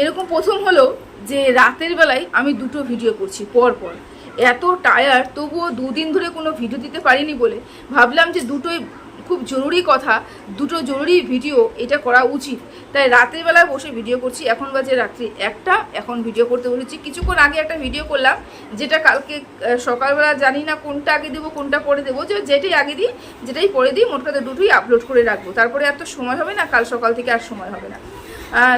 এরকম প্রথম হলো যে রাতের বেলায় আমি দুটো ভিডিও করছি পর পর এত টায়ার তবুও দুদিন ধরে কোনো ভিডিও দিতে পারিনি বলে ভাবলাম যে দুটোই খুব জরুরি কথা, দুটো জরুরি ভিডিও এটা করা উচিত। তাই রাতের বেলায় বসে ভিডিও করছি, এখন বাজে রাত্রি একটা, এখন ভিডিও করতে বলেছি কিছুক্ষণ আগে একটা ভিডিও করলাম, যেটা কালকে সকালবেলা জানি না কোনটা আগে দেবো, কোনটা পরে দেবো, যে যেটাই আগে দিই, যেটাই পরে দিই মোট কথা দুটোই আপলোড করে রাখব। তারপরে এত সময় হবে না, কাল সকাল থেকে আর সময় হবে না।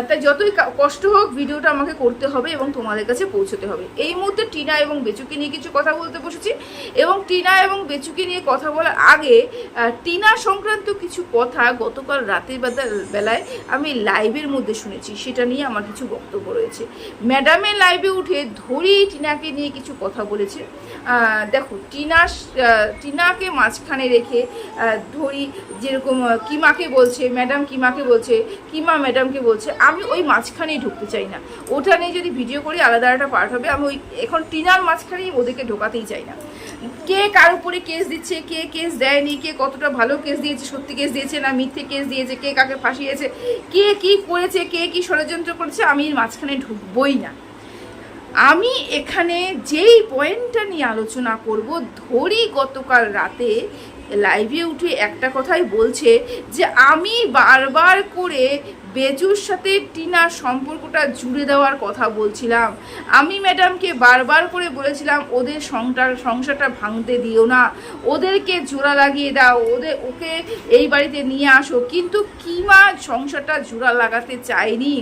তাই যতই কষ্ট হোক, ভিডিওটা আমাকে করতে হবে এবং তোমাদের কাছে পৌঁছতে হবে। এই মুহূর্তে টিনা এবং বেচুকে নিয়ে কিছু কথা বলতে বসেছি এবং টিনা এবং বেচুকে নিয়ে কথা বলার আগে টিনা সংক্রান্ত কিছু কথা গতকাল রাতের বেলা- বেলায় আমি লাইভের মধ্যে শুনেছি। সেটা নিয়ে আমার কিছু বক্তব্য রয়েছে। ম্যাডামের লাইভে উঠে ধরি টিনাকে নিয়ে কিছু কথা বলেছে। দেখো, টিনা টিনাকে মাঝখানে রেখে ধরি যেরকম কিমাকে বলছে, ম্যাডাম কিমাকে বলছে, কিমা ম্যাডামকে বলছে আমি ওই মাঝখানেই ঢুকতে চাই না। ওটা নিয়ে যদি ভিডিও করি, আলাদা একটা পার্ট হবে। আমি ওই, এখন টিনার মাঝখানেই ওদেরকে ঢোকাতেই চাই না। কে কার উপরে কেস দিচ্ছে, কে কেস দেয়নি, কে কতটা ভালো কেস দিয়েছে, সত্যি কেস দিয়েছে না মিথ্যে কেস দিয়েছে, কে কাকে ফাঁসিয়েছে, কে কি করেছে, কে কি ষড়যন্ত্র করেছে, আমি মাঝখানে ঢুকবই না। আমি এখানে যেই পয়েন্টটা নিয়ে আলোচনা করব, ধরি গতকাল রাতে লাইভে উঠে একটা কথাই বলছে যে, আমি বারবার করে বেজুর সাথে টিনার সম্পর্কটা জুড়ে দেওয়ার কথা বলছিলাম। আমি ম্যাডামকে বারবার করে বলেছিলাম, ওদের সংসার, সংসারটা ভাঙতে দিও না। ওদেরকে জোড়া লাগিয়ে দাও। ওদের, ওকে এই বাড়িতে নিয়ে আসো। কিন্তু কিমা সংসারটা জোড়া লাগাতে চায়নি।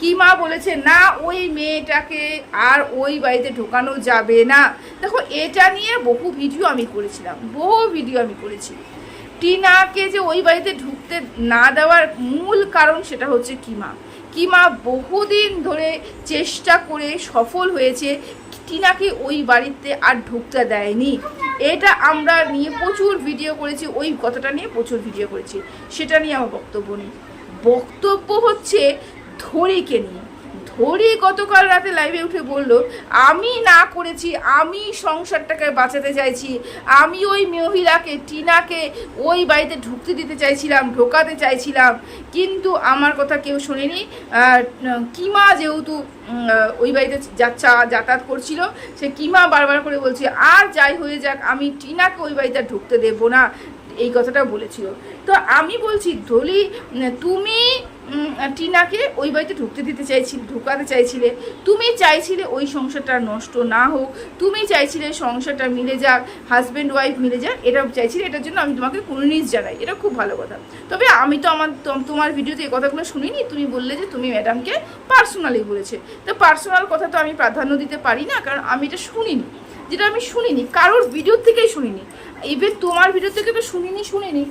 কিমা বলেছে, না, ওই মেয়েটাকে আর ওই বাড়িতে ঢোকানো যাবে না। দেখো, এটা নিয়ে বহু ভিডিও আমি করেছিলাম, বহু ভিডিও আমি করেছি। টিনাকে যে ওই বাড়িতে ঢুকতে না দেওয়ার মূল কারণ সেটা হচ্ছে কিমা। কিমা বহুদিন ধরে চেষ্টা করে সফল হয়েছে, টিনাকে ওই বাড়িতে আর ঢুকতে দেয়নি। এটা আমরা নিয়ে প্রচুর ভিডিও করেছি, ওই কথাটা নিয়ে প্রচুর ভিডিও করেছি। সেটা নিয়ে আমার বক্তব্য নেই। বক্তব্য হচ্ছে ধরিকে নিয়ে। ধরি গতকাল রাতে লাইভে উঠে বলল, আমি না করেছি, আমি সংসারটাকে বাঁচাতে চাইছি। আমি ওই মহিলাকে, টিনাকে ওই বাড়িতে ঢুকতে দিতে চাইছিলাম, ঢোকাতে চাইছিলাম। কিন্তু আমার কথা কেউ শোনেনি। কিমা যেহেতু ওই বাড়িতে যাচ্ছা, যাতায়াত করছিল, সে কিমা বারবার করে বলছে, আর যাই হয়ে যাক, আমি টিনাকে ওই বাড়িতে ঢুকতে দেবো না। এই কথাটা বলেছিল। তো আমি বলছি, ধলি, তুমি টিনাকে ওই বাড়িতে ঢুকতে দিতে চাইছিলে, ঢুকাতে চাইছিলে। তুমি চাইছিলে ওই সংসারটা নষ্ট না হোক, তুমি চাইছিলে সংসারটা মিলে যাক হাজব্যান্ড ওয়াইফ মিলে যাক এটা চাইছিলে, এটার জন্য আমি তোমাকে কুর্নিশ জানাই, এটা খুব ভালো কথা। তবে আমি তো আমার, তোম- তোমার ভিডিওতে এই কথাগুলো শুনিনি, তুমি বললে যে তুমি ম্যাডামকে পার্সোনালি বলেছে। তো পার্সোনাল কথা তো আমি প্রাধান্য দিতে পারি না, কারণ আমি এটা শুনিনি। যেটা আমি শুনিনি, কারোর ভিডিও থেকেই শুনিনি। ইভেন তোমার ভিডিও থেকে তো শুনিনি শুনিনি।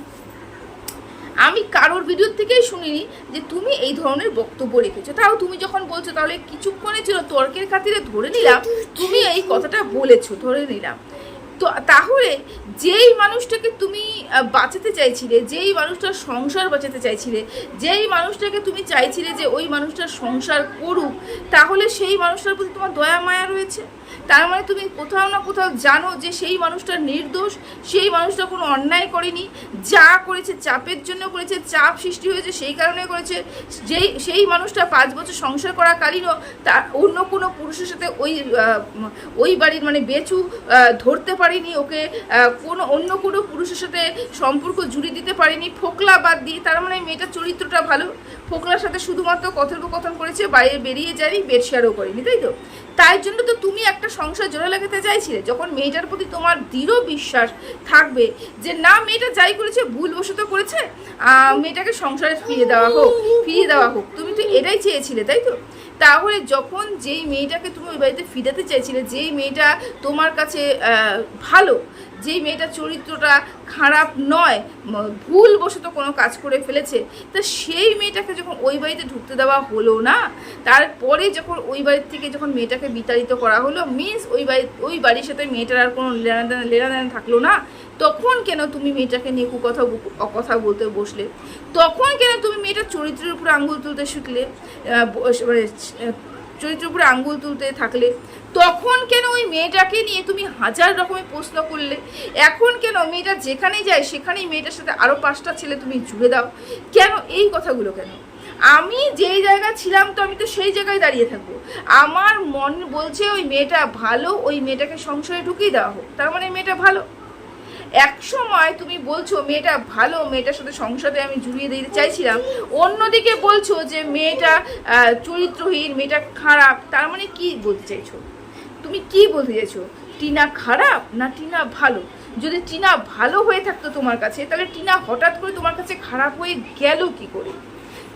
আমি কারোর ভিডিও থেকেই শুনিনি যে তুমি এই ধরনের বক্তব্য রেখেছো। তাও তুমি যখন বলছো, তাহলে কিছুক্ষণের ছিল তর্কের খাতিরে ধরে নিলাম, তুমি এই কথাটা বলেছ, ধরে নিলাম। তো তাহলে যেই মানুষটাকে তুমি বাঁচাতে চাইছিলে, যেই মানুষটার সংসার বাঁচাতে চাইছিলে, যেই মানুষটাকে তুমি চাইছিলে যে ওই মানুষটার সংসার করুক, তাহলে সেই মানুষটার প্রতি তোমার দয়া মায়া রয়েছে? তার মানে তুমি কোথাও না কোথাও জানো যে সেই মানুষটা নির্দোষ, সেই মানুষটা কোনো অন্যায় করেনি, যা করেছে চাপের জন্য করেছে, চাপ সৃষ্টি হয়েছে সেই কারণে করেছে, যেই, সেই মানুষটা পাঁচ বছর সংসার করাকালীনও তার অন্য কোনো পুরুষের সাথে ওই ওই বাড়ির মানে বেচু ধরতে পারিনি ওকে কোনো অন্য কোনো পুরুষের সাথে সম্পর্ক জুড়ে দিতে পারিনি, ফোকলা বাদ দিয়ে, তার মানে মেয়েটার চরিত্রটা ভালো, ফোকলার সাথে শুধুমাত্র কথোপকথন করেছে, বাইরে বেরিয়ে যায়নি বেড শেয়ারও করেনি, তাই তো? তাই জন্য তো তুমি একটা সংসার জোরে লাগাতে চাইছিলে, যখন মেয়েটার প্রতি তোমার দৃঢ় বিশ্বাস থাকবে যে, না, মেয়েটা যাই করেছে, ভুলবশত করেছে মেয়েটাকে সংসারে ফিরিয়ে দেওয়া হোক, ফিরিয়ে দেওয়া হোক। তুমি তো এটাই চেয়েছিলে, তাই তো? তাহলে যখন যেই মেয়েটাকে তুমি ওই বাড়িতে ফিরাতে চাইছিলে, যেই মেয়েটা তোমার কাছে ভালো, যেই মেয়েটার চরিত্রটা খারাপ নয় ভুলবশত কোনো কাজ করে ফেলেছে, তা সেই মেয়েটাকে যখন ওই বাড়িতে ঢুকতে দেওয়া হলো না, তারপরে যখন ওই বাড়ির থেকে যখন মেয়েটাকে বিতাড়িত করা হলো মিন্স ওই বাড়ি, ওই বাড়ির সাথে মেয়েটার আর কোনো লেনাদেনা লেনাদেনা থাকল না তখন কেন তুমি মেয়েটাকে নিয়ে কথা কথা বলতে বসলে? তখন কেন তুমি মেয়েটার চরিত্রের উপরে আঙ্গুল তুলতে শিখলে? মানে চরিত্রের উপরে আঙ্গুল তুলতে থাকলে? তখন কেন ওই মেয়েটাকে নিয়ে তুমি হাজার রকমের প্রশ্ন করলে? এখন কেন মেয়েটা যেখানেই যায়, সেখানেই মেয়েটার সাথে আরও পাঁচটা ছেলে তুমি জুড়ে দাও? কেন এই কথাগুলো কেন? আমি যেই জায়গায় ছিলাম তো আমি তো সেই জায়গায় দাঁড়িয়ে থাকব। আমার মন বলছে ওই মেয়েটা ভালো, ওই মেয়েটাকে সংসারে ঢুকিয়ে দেওয়া হোক। তার মানে মেয়েটা ভালো। এক সময় তুমি বলছো মেয়েটা ভালো, মেয়েটার সাথে সংসারে আমি জুড়িয়ে দিতে চাইছিলাম। অন্যদিকে বলছো যে মেয়েটা চরিত্রহীন, মেয়েটা খারাপ, তার মানে কি বলতে চাইছো? তুমি কি বলতে চাইছো? টিনা খারাপ না টিনা ভালো? যদি টিনা ভালো হয়ে থাকতো তোমার কাছে, তাহলে টিনা হঠাৎ করে তোমার কাছে খারাপ হয়ে গেল কি করে?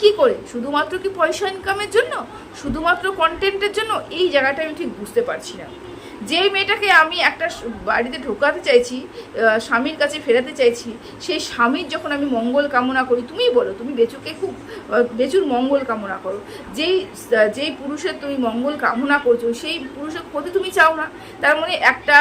কি করে? শুধুমাত্র কি পয়সা ইনকামের জন্য? শুধুমাত্র কন্টেন্টের জন্য? এই জায়গাটা আমি ঠিক বুঝতে পারছি না। যেই মেয়েটাকে আমি একটা বাড়িতে ঢোকাতে চাইছি স্বামীর কাছে ফেরাতে চাইছি, সেই স্বামীর যখন আমি মঙ্গল কামনা করি, তুমিই বলো, তুমি বেচুকে খুব বেচুর মঙ্গল কামনা করো। যেই যেই পুরুষের তুমি মঙ্গল কামনা করছ, সেই পুরুষের ক্ষতি তুমি চাও না। তার মানে একটা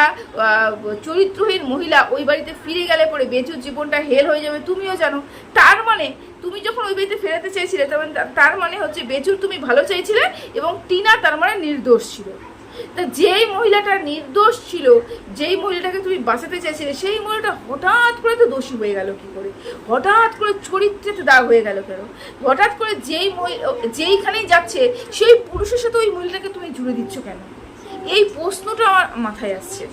চরিত্রহীন মহিলা ওই বাড়িতে ফিরে গেলে পরে বেচুর জীবনটা হেল হয়ে যাবে, তুমিও জানো। তার মানে তুমি যখন ওই বাড়িতে ফেরাতে চাইছিলে, তার মানে তার মানে হচ্ছে বেচুর তুমি ভালো চাইছিলে এবং টিনা তার মানে নির্দোষ ছিল। তা যেই মহিলাটা নির্দোষ ছিল, যেই মহিলাটাকে তুমি বাঁচাতে চাইছিলে, সেই মহিলাটা হঠাৎ করে তো দোষী হয়ে গেল কি করে? হঠাৎ করে চরিত্রে তো দাগ হয়ে গেল কেন? হঠাৎ করে যেই মহি- যেইখানেই যাচ্ছে, সেই পুরুষের সাথে ওই মহিলাটাকে তুমি জুড়ে দিচ্ছ কেন? এই প্রশ্নটা আমার মাথায় আসছে।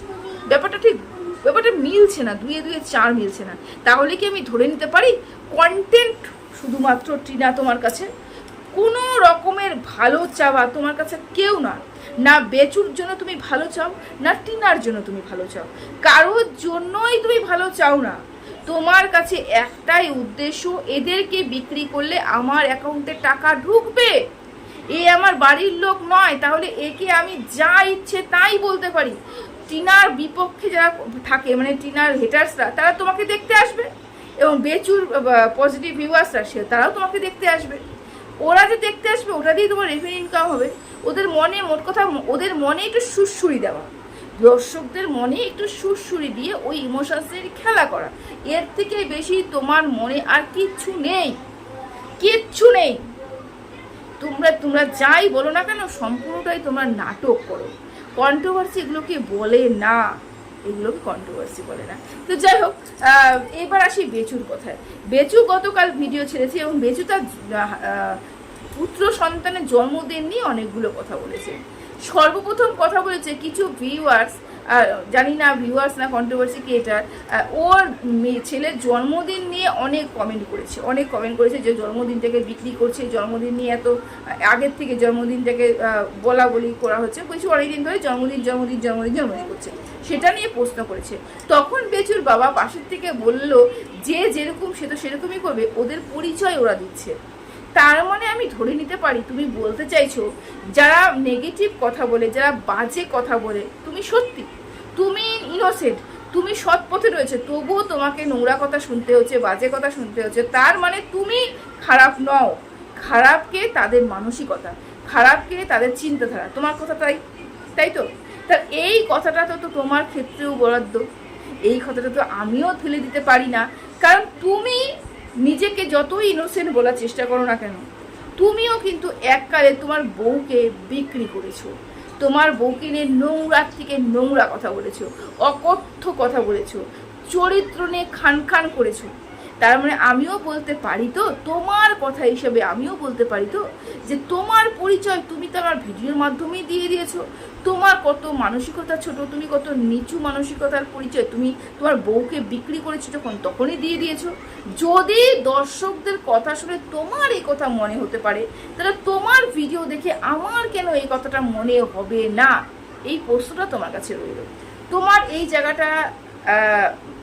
ব্যাপারটা ঠিক, ব্যাপারটা মিলছে না, দুয়ে দুয়ে চার মিলছে না। তাহলে কি আমি ধরে নিতে পারি? কন্টেন্ট শুধুমাত্র টিনা তোমার কাছে? কোনো রকমের ভালো চাওয়া তোমার কাছে কেউ না না বেচুর জন্য তুমি ভালো চাও, না টিনার জন্য তুমি ভালো চাও। কারোর জন্যই তুমি ভালো চাও না। তোমার কাছে একটাই উদ্দেশ্য, এদেরকে বিক্রি করলে আমার অ্যাকাউন্টে টাকা ঢুকবে। এ আমার বাড়ির লোক নয়, তাহলে একে আমি যা ইচ্ছে তাই বলতে পারি। টিনার বিপক্ষে যারা থাকে মানে টিনার হেটার্সরা তারা তোমাকে দেখতে আসবে। এবং বেচুর পজিটিভ ভিউয়ার্সরা সে তারাও তোমাকে দেখতে আসবে। ওরা যে দেখতে আসবে, ওটা দিয়ে তোমার রেভিনিউ ইনকাম হবে। ওদের মনে মোট কথা, ওদের মনে একটু সুরসুরি দেওয়া। দর্শকদের মনে একটু সুরসুরি দিয়ে ওই ইমোশনসের খেলা করা। এর থেকে বেশি তোমার মনে আর কিচ্ছু নেই। কিচ্ছু নেই। তোমরা তোমরা যাই বলো না কেন, সম্পূর্ণটাই তোমরা নাটক করো। কন্ট্রোভার্সি এগুলোকে বলে না। এগুলোকে কন্ট্রোভার্সি বলে না। তো যাই হোক এবার আসি বেচুর কথায়। বেচু গতকাল ভিডিও ছেড়েছে এবং বেচু তার পুত্র সন্তানের জন্মদিন নিয়ে অনেকগুলো কথা বলেছে। সর্বপ্রথম কথা বলেছে, কিছু ভিউয়ার্স জানি না ভিউয়ার্স না কন্ট্রোভার্সি কি এটা আহ, ওর ছেলের জন্মদিন নিয়ে অনেক কমেন্ট করেছে অনেক কমেন্ট করেছে যে জন্মদিনটাকে বিক্রি করছে জন্মদিন নিয়ে এত আগের থেকে জন্মদিনটাকে বলা বলি করা হচ্ছে কিছু অনেকদিন ধরে জন্মদিন জন্মদিন জন্মদিন জন্মদিন করছে। সেটা নিয়ে প্রশ্ন করেছে। তখন বেচুর বাবা পাশের থেকে বলল যে যেরকম সে তো সেরকমই করবে ওদের পরিচয় ওরা দিচ্ছে। তার মানে আমি ধরে নিতে পারি, তুমি বলতে চাইছো, যারা নেগেটিভ কথা বলে, যারা বাজে কথা বলে, তুমি সত্যি? তুমি ইনোসেন্ট তুমি সৎ পথে রয়েছে, তবুও তোমাকে নোংরা কথা শুনতে হচ্ছে, বাজে কথা শুনতে হচ্ছে। তার মানে তুমি খারাপ নও। খারাপকে তাদের মানসিকতা। খারাপকে তাদের চিন্তাধারা। তোমার কথা তাই তাই তো? তা এই কথাটা তো তো তোমার ক্ষেত্রেও বরাদ্দ। এই কথাটা তো আমিও ফেলে দিতে পারি না। কারণ তুমি নিজেকে যতই ইনোসেন্ট বলার চেষ্টা করো না কেন, তুমিও কিন্তু এককালে তোমার বউকে বিক্রি করেছ। তোমার বউকে নিয়ে নোংরার থেকে নোংরা কথা বলেছ, অকথ্য কথা বলেছ, চরিত্র নিয়ে খান খান করেছ। তার মানে আমিও বলতে পারি তো, তোমার কথা হিসেবে আমিও বলতে পারি তো, যে তোমার পরিচয় তুমি তো আমার ভিডিওর মাধ্যমেই দিয়ে দিয়েছ। তোমার কত মানসিকতা ছোট, তুমি কত নিচু মানসিকতার পরিচয়, তুমি তোমার বউকে বিক্রি করেছ যখন তখনই দিয়ে দিয়েছ। যদি দর্শকদের কথা শুনে তোমার এই কথা মনে হতে পারে, তাহলে তোমার ভিডিও দেখে আমার কেন এই কথাটা মনে হবে না? এই প্রশ্নটা তোমার কাছে রইল। তোমার এই জায়গাটা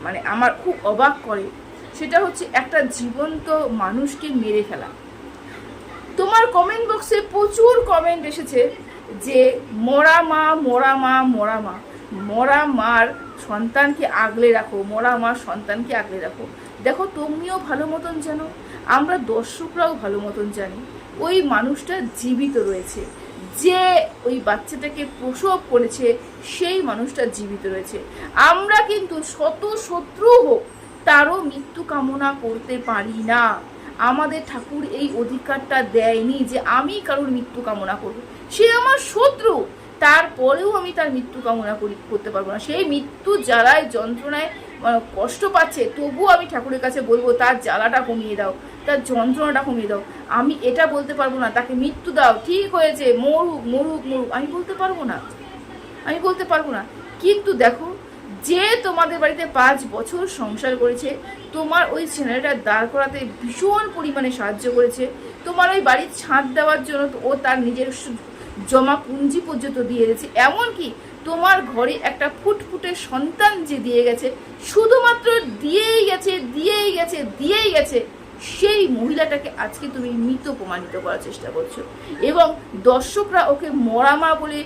মানে আমার খুব অবাক করে। সেটা হচ্ছে একটা জীবন্ত মানুষকে মেরে ফেলা। তোমার কমেন্ট বক্সে প্রচুর কমেন্ট এসেছে যে, মরা মা মরা মা মরা মা। মরা মার সন্তানকে আগলে রাখো, মরা মার সন্তানকে আগলে রাখো। দেখো, তুমিও ভালো মতন জানো, আমরা দর্শকরাও ভালো মতন জানি, ওই মানুষটা জীবিত রয়েছে। যে ওই বাচ্চাটাকে প্রসব করেছে, সেই মানুষটা জীবিত রয়েছে। আমরা কিন্তু শত শত্রু হোক তারও মৃত্যু কামনা করতে পারি না। আমাদের ঠাকুর এই অধিকারটা দেয়নি যে আমি কারোর মৃত্যু কামনা করব। সে আমার শত্রু, তারপরেও আমি তার মৃত্যু কামনা করি, করতে পারব না। সেই মৃত্যু জ্বালায়, যন্ত্রণায় কষ্ট পাচ্ছে, তবুও আমি ঠাকুরের কাছে বলব, তার জ্বালাটা কমিয়ে দাও, তার যন্ত্রণাটা কমিয়ে দাও। আমি এটা বলতে পারব না, তাকে মৃত্যু দাও, ঠিক হয়েছে, মরুক মরুক মরুক। আমি বলতে পারব না, আমি বলতে পারব না। কিন্তু দেখো যে তোমাদের বাড়িতে পাঁচ বছর সংসার করেছে, তোমার ওই ছেলেটা দাঁড় করাতে ভীষণ পরিমাণে সাহায্য করেছে। তোমার ওই বাড়ির ছাদ দেওয়ার জন্য ও তার নিজের জমা পুঞ্জি পর্যন্ত দিয়ে গেছে এমনকি তোমার ঘরে একটা ফুটফুটে সন্তান যে দিয়ে গেছে, শুধুমাত্র দিয়েই গেছে দিয়েই গেছে দিয়েই গেছে। সেই মহিলাটাকে আজকে তুমি মৃত প্রমাণিত করার চেষ্টা করছ। এবং দর্শকরা ওকে মরামা বলে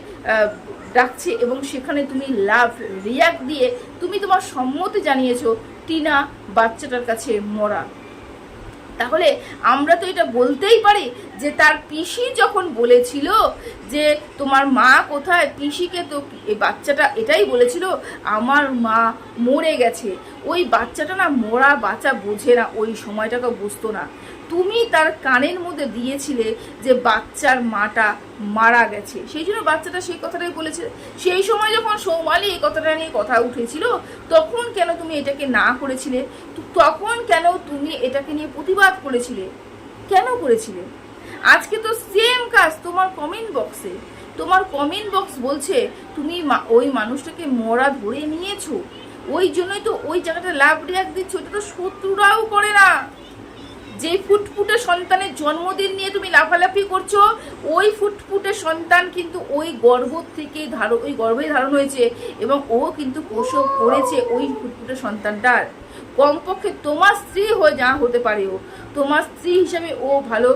ডাকছে এবং সেখানে তুমি লাভ, রিয়াক্ট দিয়ে তুমি তোমার সম্মতি জানিয়েছো, টিনা বাচ্চাটার কাছে মরা। তাহলে আমরা তো এটা বলতেই পারি যে তার পিসি যখন বলেছিল যে তোমার মা কোথায়, পিসিকে তো এই বাচ্চাটা এটাই বলেছিল, আমার মা মরে গেছে। ওই বাচ্চাটা না মরা বাচ্চা বোঝে না, ওই সময়টাকে বুঝতো না। তুমি তার কানের মধ্যে দিয়েছিলে যে বাচ্চার মাটা মারা গেছে। সেই জন্য বাচ্চাটা সেই কথাটাই বলেছে। সেই সময় যখন সৌমালি এই কথাটা নিয়ে কথা উঠেছিল, তখন কেন তুমি এটাকে না করেছিলে? তখন কেন তুমি এটাকে নিয়ে প্রতিবাদ করেছিলে? কেন করেছিলে? আজকে তো সেম কাজ তোমার কমেন্ট বক্সে তোমার কমেন্ট বক্স বলছে, তুমি ওই মানুষটাকে মরা ধরে নিয়েছো। ওই জন্যই তো ওই জায়গাটা লাভ রিয়াক্ট দিচ্ছ, ওটা তো শত্রুরাও করে না। যে ফুটফুটে সন্তানের জন্মদিন নিয়ে তুমি লাফালাফি করছ, ওই ফুটফুটে সন্তান কিন্তু ওই গর্ভ থেকে ধারণ, ওই গর্ভে ধারণ হয়েছে এবং ও কিন্তু প্রসব করেছে ওই ফুটফুটে সন্তানটার। কমপক্ষে তোমার স্ত্রী হয়ে যা হতে পারে ও। তোমার স্ত্রী হিসাবে ও ভালো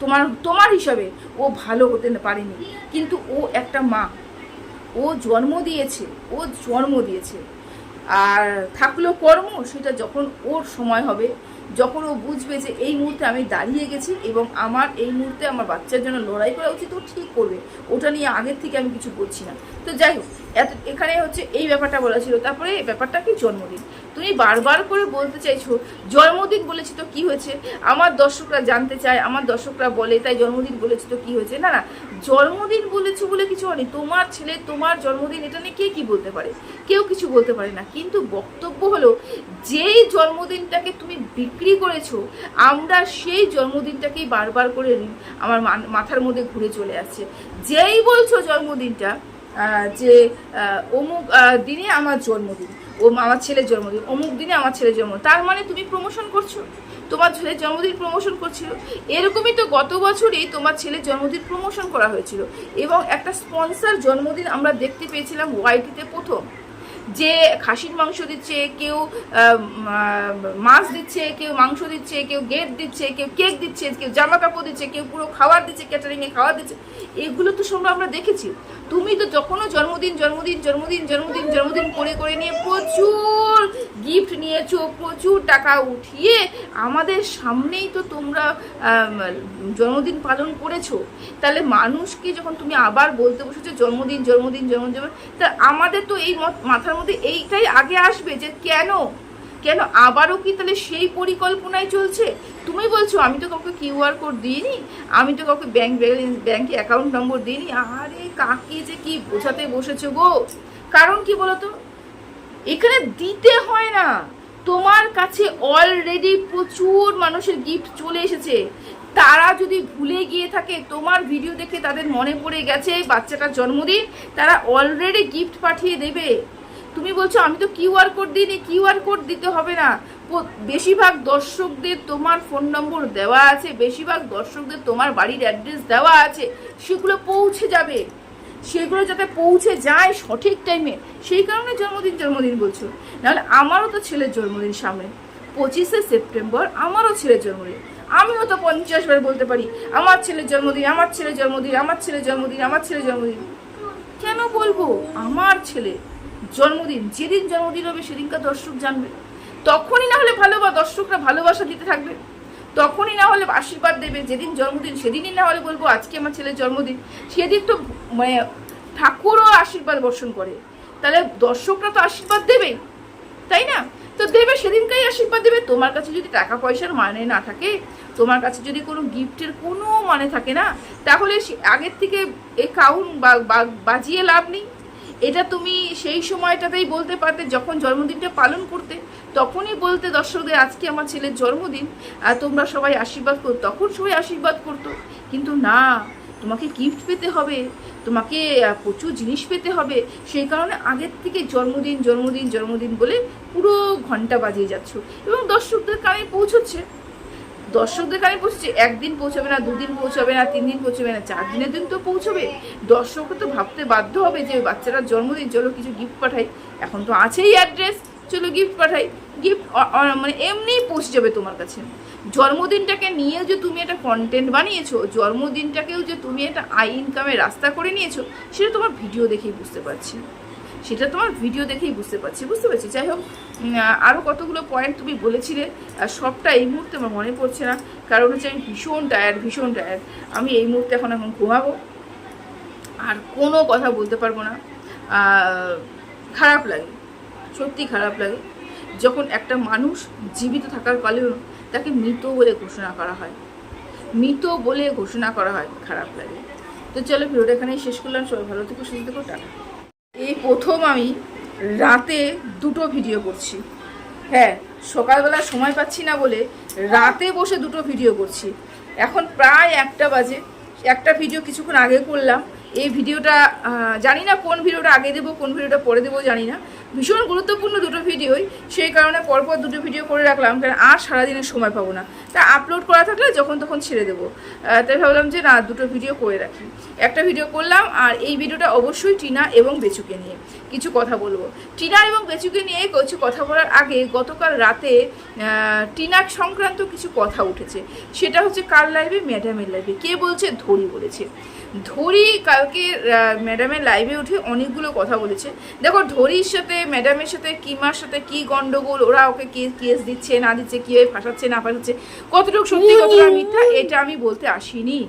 তোমার তোমার হিসাবে ও ভালো হতে পারেনি। কিন্তু ও একটা মা। ও জন্ম দিয়েছে, ও জন্ম দিয়েছে। আর থাকল কর্ম, সেটা যখন ওর সময় হবে, যখন ও বুঝবে যে এই মুহূর্তে আমি দাঁড়িয়ে গেছি এবং আমার এই মুহূর্তে আমার বাচ্চার জন্য লড়াই করা উচিত, ও ঠিক করবে। ওটা নিয়ে আগের থেকে আমি কিছু বলছি না। তো যাই হোক এত এখানে হচ্ছে এই ব্যাপারটা বলা ছিল। তারপরে এই ব্যাপারটা কি জন্মদিন? তুমি বারবার করে বলতে চাইছো, জন্মদিন বলেছি তো কি হয়েছে? আমার দর্শকরা জানতে চায়, আমার দর্শকরা বলে, তাই জন্মদিন বলেছি তো কি হয়েছে? না না, জন্মদিন বলেছ বলে কিছু হয়নি। তোমার ছেলে, তোমার জন্মদিন, এটা নিয়ে কে কি বলতে পারে? কেউ কিছু বলতে পারে না। কিন্তু বক্তব্য হলো, যেই জন্মদিনটাকে তুমি বিক্রি করেছ, আমরা সেই জন্মদিনটাকেই বারবার করে আমার মাথার মধ্যে ঘুরে চলে আসছে। যেই বলছো জন্মদিনটা যে অমুক দিনে আমার জন্মদিন, ও আমার ছেলের জন্মদিন, অমুক দিনে আমার ছেলের জন্ম তার মানে তুমি প্রমোশন করছ। তোমার ছেলের জন্মদিন প্রমোশন করছিল। এরকমই তো গত বছরই তোমার ছেলের জন্মদিন প্রমোশন করা হয়েছিল। এবং একটা স্পন্সার জন্মদিন আমরা দেখতে পেয়েছিলাম ওয়াইটিতে প্রথম। যে খাসির মাংস দিচ্ছে, কেউ মাছ দিচ্ছে, কেউ মাংস দিচ্ছে, কেউ গেট দিচ্ছে, কেউ কেক দিচ্ছে, কেউ জামা কাপড় দিচ্ছে, কেউ পুরো খাবার দিচ্ছে ক্যাটারিংয়ে খাবার দিচ্ছে। এগুলো তো সব আমরা দেখেছি। তুমি তো যখনও জন্মদিন জন্মদিন জন্মদিন জন্মদিন জন্মদিন করে করে নিয়ে প্রচুর গিফট নিয়েছো, প্রচুর টাকা উঠিয়ে আমাদের সামনেই তো তোমরা জন্মদিন পালন করেছ। তাহলে মানুষকে যখন তুমি আবার বলতে বসেছো, জন্মদিন জন্মদিন জন্মদিন, তা আমাদের তো এই মাথার মধ্যে এইটাই আগে আসবে যে কেন? কেন আবারও কি তাহলে সেই পরিকল্পনায় চলছে? তুমি বলছো, আমি তো কাউকে কিউআর কোড দিইনি, আমি তো কাউকে ব্যাংক ব্যালেন্স ব্যাংকে অ্যাকাউন্ট নম্বর দিইনি। আরে, কাকে যে কি বোঝাতে বসেছো গো? কারণ কি বলো তো এখানে দিতে হয় না। তোমার কাছে অলরেডি প্রচুর মানুষের গিফট চলে এসেছে। তারা যদি ভুলে গিয়ে থাকে, তোমার ভিডিও দেখে তাদের মনে পড়ে গেছে বাচ্চাটার জন্মদিন, তারা অলরেডি গিফট পাঠিয়ে দেবে। তুমি বলছো, আমি তো কিউআর কোড দিইনি কিউআর কোড দিতে হবে না। বেশিরভাগ দর্শকদের তোমার ফোন নম্বর দেওয়া আছে, বেশিরভাগ দর্শকদের তোমার বাড়ির অ্যাড্রেস দেওয়া আছে, সেগুলো পৌঁছে যাবে। সেগুলো যাতে পৌঁছে যায় সঠিক টাইমে, সেই কারণে জন্মদিন জন্মদিন বলছো। নাহলে আমারও তো ছেলের জন্মদিন সামনে। পঁচিশে সেপ্টেম্বর, আমারও ছেলের জন্মদিন। আমিও তো পঞ্চাশ বার বলতে পারি, আমার ছেলের জন্মদিন, আমার ছেলের জন্মদিন, আমার ছেলের জন্মদিন, আমার ছেলের জন্মদিন। কেন বলব? আমার ছেলে জন্মদিন, যেদিন জন্মদিন হবে সেদিনকার দর্শক জানবে। তখনই না হলে ভালোবা দর্শকরা ভালোবাসা দিতে থাকবে। তখনই না হলে আশীর্বাদ দেবে। যেদিন জন্মদিন, সেদিনই না হলে বলব, আজকে আমার ছেলের জন্মদিন। সেদিন তো মানে ঠাকুরও আশীর্বাদ বর্ষণ করে। তাহলে দর্শকরা তো আশীর্বাদ দেবেই, তাই না? তো দেবে, সেদিনকাই আশীর্বাদ দেবে। তোমার কাছে যদি টাকা পয়সার মানে না থাকে, তোমার কাছে যদি কোনো গিফটের কোনো মানে থাকে না, তাহলে আগের থেকে এ কাউন বা- বা- বাজিয়ে লাভ নেই। এটা তুমি সেই সময়টাতেই বলতে পারতে, যখন জন্মদিনটা পালন করতে, তখনই বলতে দর্শকদের, আজকে আমার ছেলের জন্মদিন, আর তোমরা সবাই আশীর্বাদ করো তখন সবাই আশীর্বাদ করতো। কিন্তু না, তোমাকে গিফট পেতে হবে, তোমাকে প্রচুর জিনিস পেতে হবে। সেই কারণে আগের থেকে জন্মদিন জন্মদিন জন্মদিন বলে পুরো ঘণ্টা বাজিয়ে যাচ্ছ। এবং দর্শকদের কানে পৌঁছচ্ছে দর্শকদের কানে পৌঁছচ্ছে একদিন পৌঁছাবে না, দুদিন পৌঁছাবে না তিন দিন পৌঁছাবে না চার দিনের দিন তো পৌঁছবে। দর্শকও তো ভাবতে বাধ্য হবে যে বাচ্চারা জন্মদিন, চলো কিছু গিফট পাঠাই। এখন তো আছেই অ্যাড্রেস চলো গিফট পাঠাই। গিফট মানে এমনিই পৌঁছে যাবে তোমার কাছে। জন্মদিনটাকে নিয়ে যে তুমি একটা কন্টেন্ট বানিয়েছো, জন্মদিনটাকেও যে তুমি একটা আই ইনকামের রাস্তা করে নিয়েছো, সেটা তোমার ভিডিও দেখেই বুঝতে পারছি। সেটা তোমার ভিডিও দেখেই বুঝতে পারছি বুঝতে পারছি। যাই হোক আরও কতগুলো পয়েন্ট তুমি বলেছিলে, আর সবটা এই মুহূর্তে আমার মনে পড়ছে না। কারণ হচ্ছে আমি ভীষণ টায়ার্ড ভীষণ টায়ার্ড আমি এই মুহূর্তে এখন এখন ঘুমাবো, আর কোনো কথা বলতে পারব না। খারাপ লাগে, সত্যি খারাপ লাগে। যখন একটা মানুষ জীবিত থাকার কালেও তাকে মৃত বলে ঘোষণা করা হয়। মৃত বলে ঘোষণা করা হয়, খারাপ লাগে। তো চলো, ভিডিওটা এখানেই শেষ করলাম। সবাই ভালো থেকো, সুস্থ থেকো, টাটা। এই প্রথম আমি রাতে দুটো ভিডিও করছি। হ্যাঁ সকালবেলা সময় পাচ্ছি না বলে রাতে বসে দুটো ভিডিও করছি। এখন প্রায় একটা বাজে। একটা ভিডিও কিছুক্ষণ আগে করলাম। এই ভিডিওটা জানি না কোন ভিডিওটা আগে দেবো, কোন ভিডিওটা পরে দেবো জানি না। ভীষণ গুরুত্বপূর্ণ দুটো ভিডিওই, সেই কারণে পরপর দুটো ভিডিও করে রাখলাম, কারণ আর সারাদিনের সময় পাবো না। তা আপলোড করা থাকলে যখন তখন ছেড়ে দেবো। তাই ভাবলাম যে না, দুটো ভিডিও করে রাখি। একটা ভিডিও করলাম, আর এই ভিডিওটা অবশ্যই টিনা এবং বেচুকে নিয়ে। কিছু কথা বলব। টিনা এবং বেচুকে নিয়ে কিছু কথা বলার আগে গতকাল রাতে টিনা সংক্রান্ত কিছু কথা উঠেছে। সেটা হচ্ছে কার লাইভে ম্যাডামের লাইভে কে বলছে? ধরি বলেছে। ধরি কালকে ম্যাডামের লাইভে উঠে অনেকগুলো কথা বলেছে। দেখো, ধরির সাথে ম্যাডামের সাথে কিমার সাথে কি গন্ডগোল ওরা ওকে কে- কেস দিচ্ছে না দিচ্ছে কীভাবে ফাঁসাচ্ছে না ফাঁসাচ্ছে কতটুকু সত্যি কতটা মিথ্যা এটা আমি বলতে আসিনি।